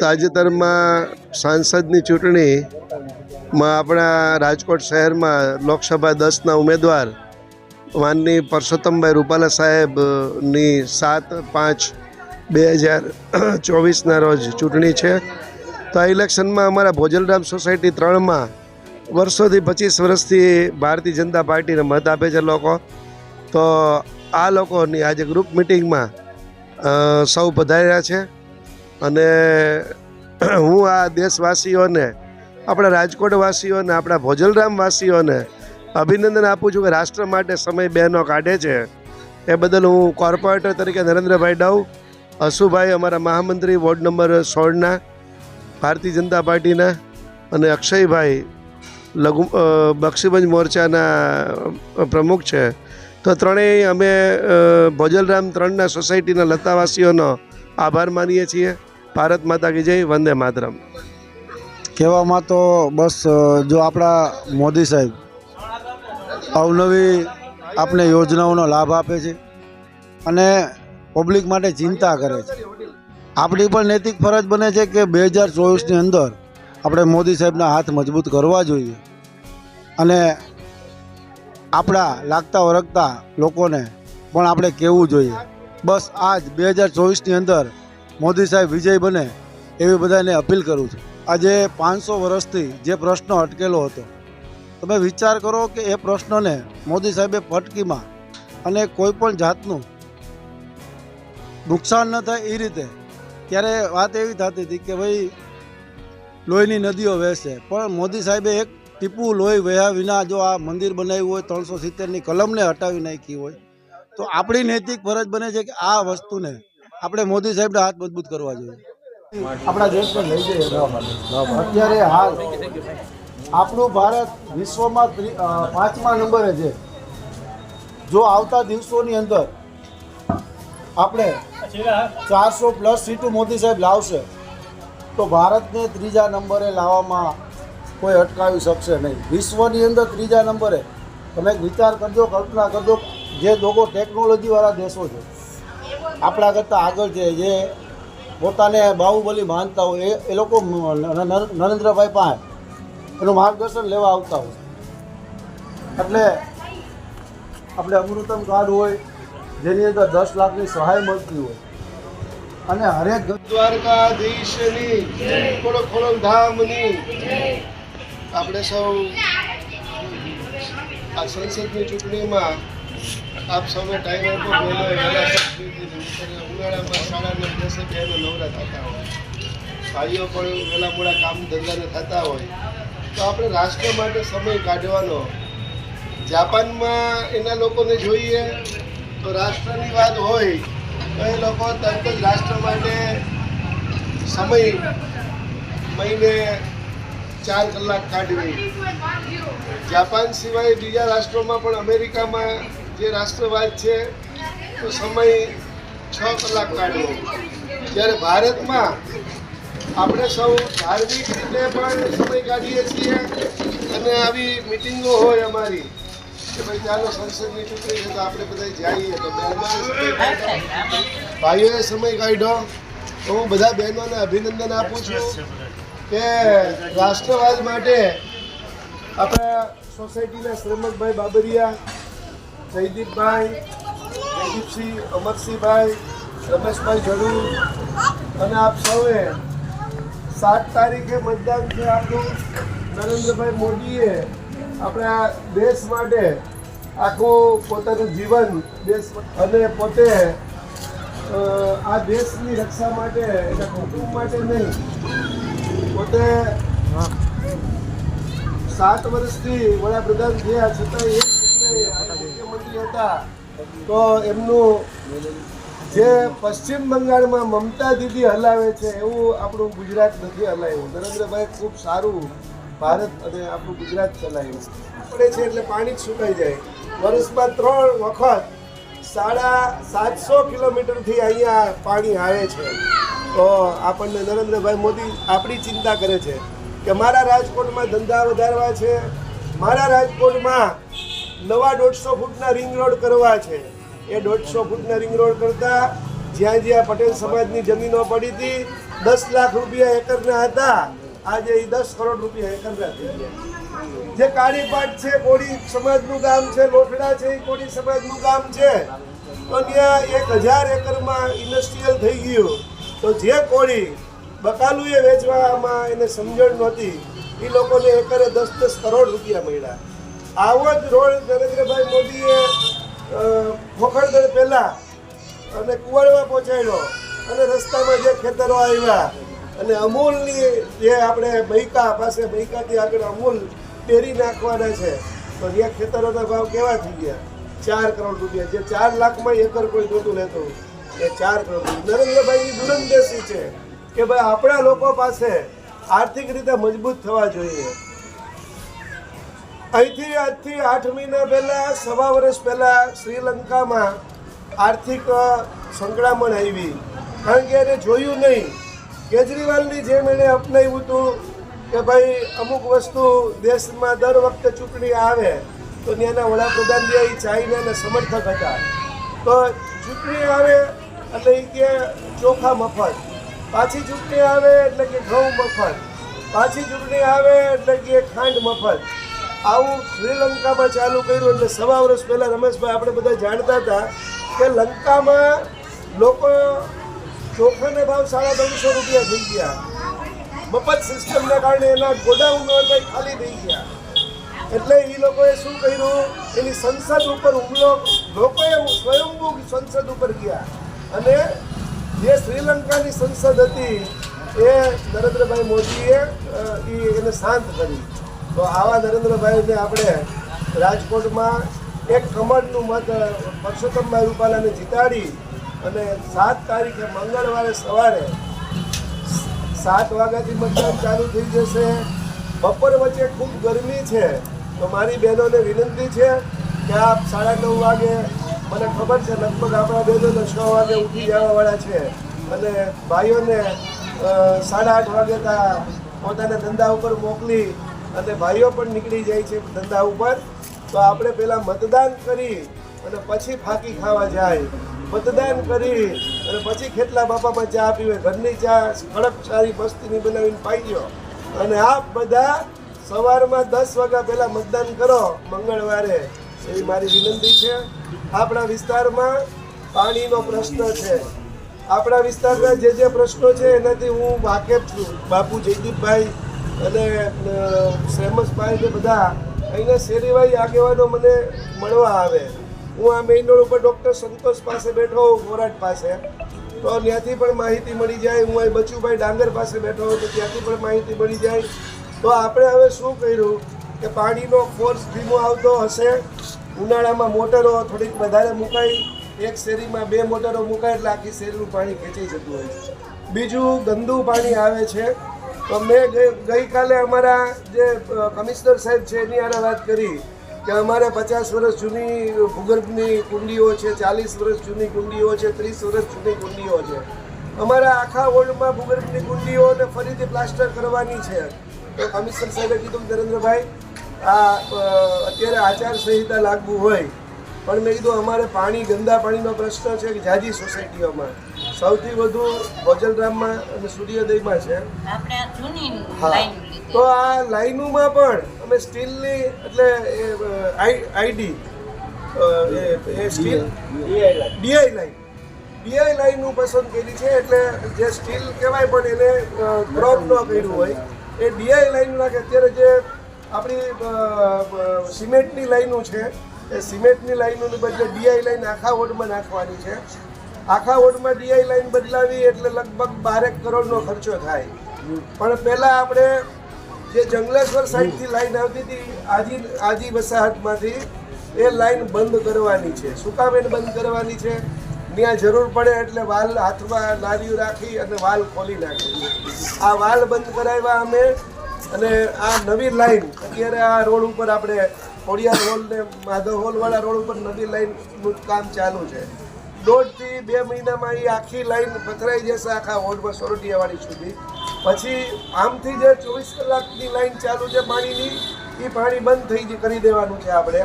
તાજેતરમાં સાંસદની ચૂંટણીમાં આપણા રાજકોટ શહેરમાં લોકસભા દસના ઉમેદવાર માનની પરસોત્તમભાઈ રૂપાલા સાહેબની સાત પાંચ બે હજાર ચોવીસના રોજ ચૂંટણી છે. તો આ ઇલેક્શનમાં અમારા ભોજલરામ સોસાયટી ત્રણમાં વર્ષોથી પચીસ વર્ષથી ભારતીય જનતા પાર્ટીને મત આપે છે લોકો. તો આ લોકોની આજે ગ્રુપ મિટિંગમાં સૌ પધાર્યા છે. અને હું આ દેશવાસીઓને, આપણા રાજકોટવાસીઓને, આપણા ભોજલરામ વાસીઓને અભિનંદન આપું છું કે રાષ્ટ્ર માટે સમય બહેનો કાઢે છે. એ બદલ હું કોર્પોરેટર તરીકે નરેન્દ્રભાઈ ડવ, અશુભાઈ અમારા મહામંત્રી વોર્ડ નંબર સોળના, ભારતીય જનતા પાર્ટીના અને અક્ષયભાઈ લઘુ બક્ષીબંજ મોરચાના પ્રમુખ છે. તો ત્રણેય અમે ભોજલરામ ત્રણના સોસાયટીના લતાવાસીઓનો આભાર માનીએ છીએ. ભારત માતા કી જય, વંદે માતરમ. કહેવામાં તો બસ જો આપણા મોદી સાહેબ અવનવી આપણે યોજનાઓનો લાભ આપે છે અને પબ્લિક માટે ચિંતા કરે છે. આપણી પણ નૈતિક ફરજ બને છે કે બે હજાર ચોવીસની અંદર આપણે મોદી સાહેબના હાથ મજબૂત કરવા જોઈએ અને આપણા લાગતા વરગતા લોકોને પણ આપણે કહેવું જોઈએ. બસ આજ બે હજાર ચોવીસની અંદર મોદી સાહેબ વિજય બને એવી બધાને અપીલ કરું છું. આજે પાંચસો વર્ષથી જે પ્રશ્ન અટકેલો હતો, તમે વિચાર કરો કે એ પ્રશ્નને મોદી સાહેબે ફટકીમાં અને કોઈ પણ જાતનું નુકસાન ન થાય એ રીતે, ત્યારે વાત એવી થતી હતી કે ભાઈ, લોહીની નદીઓ વહેશે. પણ મોદી સાહેબે એક ટીપુ લોહી વહ્યા વિના જો આ મંદિર બનાવ્યું હોય, ત્રણસો સિત્તેરની કલમને હટાવી નાખી હોય, તો આપણી નૈતિક ફરજ બને છે કે આ વસ્તુને આપણે મોદી સાહેબના હાથ મજબૂત કરવા જોઈએ. આપણા દેશને લઈ જઈએ અત્યારે હાલ આપણું ભારત વિશ્વમાં પાંચમા નંબરે છે. જો આવતા દિવસોની અંદર આપણે ચારસો પ્લસ સીટું મોદી સાહેબ લાવશે, તો ભારતને ત્રીજા નંબરે લાવવામાં કોઈ અટકાવી શકશે નહીં. વિશ્વની અંદર ત્રીજા નંબરે તમે વિચાર કરજો, કલ્પના કરજો, જે લોકો ટેકનોલોજીવાળા દેશો છે આપણા કરતાં આગળ છે, જે પોતાને બાહુબલી માનતા હોય, એ લોકો નરેન્દ્રભાઈ પાસે એનું માર્ગદર્શન લેવા આવતા હોય. એટલે આપણે અમૃતમ કાર્ડ હોય, જેની અંદર દસ લાખની સહાય મળતી હોય. અને હરેક દ્વારકાધીશની ખોડો ખોડો ધામની આપણે સૌ આ સંસદની ચૂંટણીમાં આપ સૌનો ટાઈમ વહેલો વહેલા ઉનાળામાં સાડા નવ દસે બહેનો નવરા થતા હોય. ભાઈઓ પણ વહેલા મોડા કામ ધંધાને થતા હોય. તો આપણે રાષ્ટ્ર માટે સમય કાઢવાનો. જાપાનમાં એના લોકોને જોઈએ તો રાષ્ટ્રની વાત હોય, તો એ લોકો તરત જ રાષ્ટ્ર માટે સમય મહિને ચાર કલાક કાઢવી. જાપાન સિવાય બીજા રાષ્ટ્રોમાં પણ અમેરિકામાં જે રાષ્ટ્રવાદ છે, તો સમય છ કલાક કાઢવો. જ્યારે ભારતમાં આપણે સૌ ધાર્મિક રીતે પણ સમય કાઢીએ છીએ અને આવી મિટિંગો હોય અમારી, કે ભાઈ ચાલો સંસદની ચૂંટણી છે તો આપણે બધા જઈએ તો ભાઈઓએ સમય કાઢ્યો. તો હું બધા બહેનોને અભિનંદન આપું છું કે રાષ્ટ્રવાદ માટે આપણા સોસાયટીના શ્રમકભાઈ બાબરિયા જયદીપભાઈ જયદીપસિંહ અમરસિંહભાઈ રમેશભાઈ જરૂર અને આપ સૌએ સાત તારીખે મતદાન છે આપણું નરેન્દ્રભાઈ મોદીએ. આપણા દેશ માટે આખું પોતાનું જીવન દેશ અને પોતે આ દેશની રક્ષા માટે એના કુટુંબ માટે નહીં પોતે સાત વર્ષથી વડાપ્રધાન થયા છતાં એક હતા, તો એમનું જે પશ્ચિમ બંગાળમાં મમતા દીદી હલાવે છે, એવું આપણું ગુજરાત નથી હલાવ્યું. નરેન્દ્રભાઈ ખૂબ સારું ભારત અને આપણું ગુજરાત ચલાવ્યું. પડે છે એટલે પાણી જ સુકાઈ જાય. વર્ષમાં ત્રણ વખત સાડા સાતસો કિલોમીટરથી અહીંયા પાણી આવે છે. તો આપણને નરેન્દ્રભાઈ મોદી આપણી ચિંતા કરે છે કે મારા રાજકોટમાં ધંધા વધારવા છે, મારા રાજકોટમાં નવા દોઢસો ફૂટના રિંગ રોડ કરવા છે. એ દોઢસો ફૂટના રિંગ રોડ કરતાં જ્યાં જ્યાં પટેલ સમાજની જમીનો પડી હતી, દસ લાખ રૂપિયા એકરના હતા. આજે એ દસ કરોડ રૂપિયા એકરના થઈ ગયા. જે કાળીપાટ છે, કોળી સમાજનું ગામ છે લોઠડા છે એ કોળી સમાજનું ગામ છે. તો ત્યાં એક હજાર એકરમાં ઇન્ડસ્ટ્રીયલ થઈ ગયું. તો જે કોળી બકાલુએ વેચવામાં એને સમજણ નહોતી એ લોકોને એકરે દસ દસ કરોડ રૂપિયા મળ્યા. આવો જ રોડ નરેન્દ્રભાઈ મોદીએ અ, પહેલાં અને કુવાડવા પહોંચાડ્યો અને રસ્તામાં જે ખેતરો આવ્યા અને અમૂલની જે આપણે બૈકા પાસે બૈકાથી આગળ અમૂલ ડેરી નાખવાના છે તો ત્યાં ખેતરોના ભાવ કેવા થઈ ગયા? ચાર કરોડ રૂપિયા. જે ચાર લાખમાં એકર કોઈ નહોતું લેતું એ ચાર કરોડ રૂપિયા. નરેન્દ્રભાઈની દુરંદેશી છે કે ભાઈ આપણા લોકો પાસે આર્થિક રીતે મજબૂત થવા જોઈએ. અહીંથી આજથી આઠ મહિના પહેલાં, સવા વર્ષ પહેલાં શ્રીલંકામાં આર્થિક સંકળામણ આવી. કારણ કે એને જોયું નહીં. કેજરીવાલની જેમ એણે અપનાવ્યું હતું કે ભાઈ, અમુક વસ્તુ દેશમાં દર વખતે ચૂંટણી આવે, તો ત્યાંના વડાપ્રધાન જે ચાઇનાના સમર્થક હતા. તો ચૂંટણી આવે એટલે એ કે ચોખા મફત. પાછી ચૂંટણી આવે એટલે કે ઘઉં મફત. પાછી ચૂંટણી આવે એટલે કે ખાંડ મફત. આવું શ્રીલંકામાં ચાલુ કર્યું એટલે સવા વર્ષ પહેલાં રમેશભાઈ આપણે બધા જાણતા હતા કે લંકામાં લોકો ચોખાના ભાવ સાડા ત્રણસો રૂપિયા થઈ ગયા. મફત સિસ્ટમને કારણે એના ગોડાઉનો હતા ખાલી થઈ ગયા. એટલે એ લોકોએ શું કર્યું? એની સંસદ ઉપર હુમલો, લોકોએ સ્વયંભૂ સંસદ ઉપર ગયા. અને જે શ્રીલંકાની સંસદ હતી એ નરેન્દ્રભાઈ મોદીએ એને શાંત કરી. તો આવા નરેન્દ્રભાઈને આપણે રાજકોટમાં એક કમળનું મત પરસોત્તમભાઈ રૂપાલાને જીતાડી અને સાત તારીખે મંગળવારે સવારે સાત વાગ્યાથી મતદાન ચાલુ થઈ જશે. બપોર વચ્ચે ખૂબ ગરમી છે. તો મારી બહેનોને વિનંતી છે કે આપ સાડા નવ વાગે, મને ખબર છે લગભગ આપણા બહેનોને છ વાગે ઉઠી જવાવાળા છે. અને ભાઈઓને સાડા આઠ વાગે પોતાના ધંધા ઉપર મોકલી અને ભાઈઓ પણ નીકળી જાય છે ધંધા ઉપર, તો આપણે પહેલાં મતદાન કરી અને પછી ફાંકી ખાવા જાય. મતદાન કરી અને પછી ખેતલા બાપામાં ચા પીવે, ઘરની ચા કડક સારી મસ્તીની બનાવીને પાઈ અને આપ બધા સવારમાં દસ વાગ્યા પહેલાં મતદાન કરો મંગળવારે. એવી મારી વિનંતી છે. આપણા વિસ્તારમાં પાણીનો પ્રશ્ન છે. આપણા વિસ્તારના જે જે પ્રશ્નો છે, એનાથી હું વાકેફ છું. બાપુ જયદીપભાઈ અને શ્રેમસભાઈ ને બધા અહીંના શેરીવાઈ આગેવાનો મને મળવા આવે. હું આ મેઇન રોડ ઉપર ડૉક્ટર સંતોષ પાસે બેઠો હોઉં ખોરાટ પાસે. તો ત્યાંથી પણ માહિતી મળી જાય. હું અહીં બચુભાઈ ડાંગર પાસે બેઠો હોઉં, તો ત્યાંથી પણ માહિતી મળી જાય. તો આપણે હવે શું કર્યું કે પાણીનો ફોર્સ ધીમો આવતો હશે. ઉનાળામાં મોટરો થોડીક વધારે મુકાઈ એક શેરીમાં બે મોટરો મુકાય એટલે આખી શેરીનું પાણી ખેંચાઈ જતું હોય છે. બીજું ગંદુ પાણી આવે છે. તો મેં ગઈ- ગઈકાલે અમારા જે કમિશનર સાહેબ છે, એની આને વાત કરી કે અમારે પચાસ વર્ષ જૂની ભૂગર્ભની કુંડીઓ છે, ચાલીસ વર્ષ જૂની કુંડીઓ છે, ત્રીસ વર્ષ જૂની કુંડીઓ છે. અમારા આખા વર્લ્ડમાં ભૂગર્ભની કુંડીઓને ફરીથી પ્લાસ્ટર કરવાની છે. તો કમિશનર સાહેબે કીધું, નરેન્દ્રભાઈ, આ અત્યારે આચાર સંહિતા લાગુ હોય, પણ મેં કીધું, અમારે પાણી, ગંદા પાણીનો પ્રશ્ન છે કે જાજી સોસાયટીઓમાં. સૌથી વધુ ભોજલરામમાં અને સૂર્યોદયમાં છે. તો આ લાઈનોમાં પણ અમે સ્ટીલની એટલે એ, આઈ- આઈડી એ સ્ટીલ ડીઆઈ લાઈન. ડીઆઈ લાઈનનું પસંદ કરી છે એટલે જે સ્ટીલ કહેવાય પણ એને ક્રોપ ન કર્યું હોય. એ ડીઆઈ લાઈન નાખે અત્યારે જે આપણી સિમેન્ટની લાઈનો છે એ સિમેન્ટની લાઈનોની બદલે ડીઆઈ લાઈન આખા વોર્ડમાં નાખવાની છે. આખા વોર્ડમાં ડીઆઈ લાઈન બદલાવી એટલે લગભગ બારેક કરોડનો ખર્ચો થાય. પણ પહેલાં આપણે જે જંગલેશ્વર સાઈડથી લાઈન આવતી હતી, આજી આજી વસાહતમાંથી એ લાઈન બંધ કરવાની છે. સુકામેન કામ બંધ કરવાની છે. ત્યાં જરૂર પડે એટલે વાલ હાથમાં લારીઓ રાખી અને વાલ ખોલી નાખી. આ વાલ બંધ કરાવ્યા અમે અને આ નવી લાઈન, અત્યારે આ રોડ ઉપર આપણે ખોડિયાર હોલ ને માધવ હોલવાળા રોડ ઉપર નવી લાઈનનું કામ ચાલુ છે. દોઢથી બે મહિનામાં એ આખી લાઈન પથરાઈ જશે આખા વોર્ડમાં સોરઠિયાવાડી સુધી. પછી આમથી જે ચોવીસ કલાકની લાઈન ચાલુ છે પાણીની એ પાણી બંધ થઈ કરી દેવાનું છે આપણે.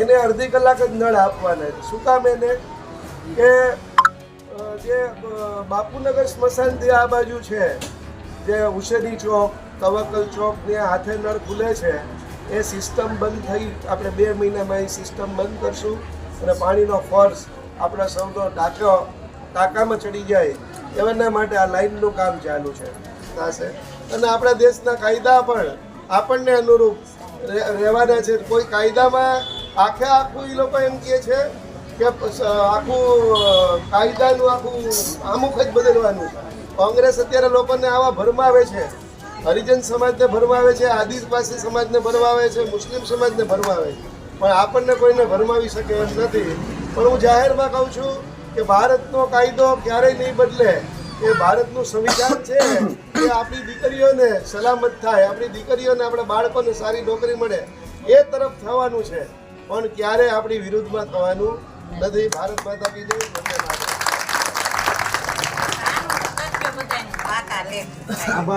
એને અડધી કલાક જ નળ આપવાના છે. શું કામ એને? કે જે બાપુનગર સ્મશાનથી આ બાજુ છે, જે ઉશેરી ચોક, તવકલ ચોક ને હાથે નળ ખુલે છે, એ સિસ્ટમ બંધ થઈ, આપણે બે મહિનામાં એ સિસ્ટમ બંધ કરશું અને પાણીનો ફોર્સ આપણા સૌનો ટાંકો ટાંકામાં ચડી જાય. એવાના માટે આ લાઇનનું કામ ચાલુ છે. થશે અને આપણા દેશના કાયદા પણ આપણને અનુરૂપ રહે- રહેવાના છે. કોઈ કાયદામાં આખે આખું એ લોકો એમ કહે છે કે આખું કાયદાનું આખું આમુખ જ બદલવાનું કોંગ્રેસ અત્યારે લોકોને આવા ભરમાવે છે. હરિજન સમાજને ભરમાવે છે, આદિવાસી સમાજને ભરમાવે છે, મુસ્લિમ સમાજને ભરમાવે છે. પણ આપણને કોઈને ભરમાવી શકે એમ નથી. પણ હું જાહેરમાં કહું છું કે ભારતનો કાયદો ક્યારેય નહીં બદલે. એ ભારતનું સંવિધાન છે એ આપણી દીકરીઓને સલામત થાય આપણી દીકરીઓને આપણા બાળકોને સારી નોકરી મળે એ તરફ થવાનું છે. પણ ક્યારે આપણી વિરુદ્ધમાં થવાનું નથી. ભારત માતા કી જય. વંદે માતરમ.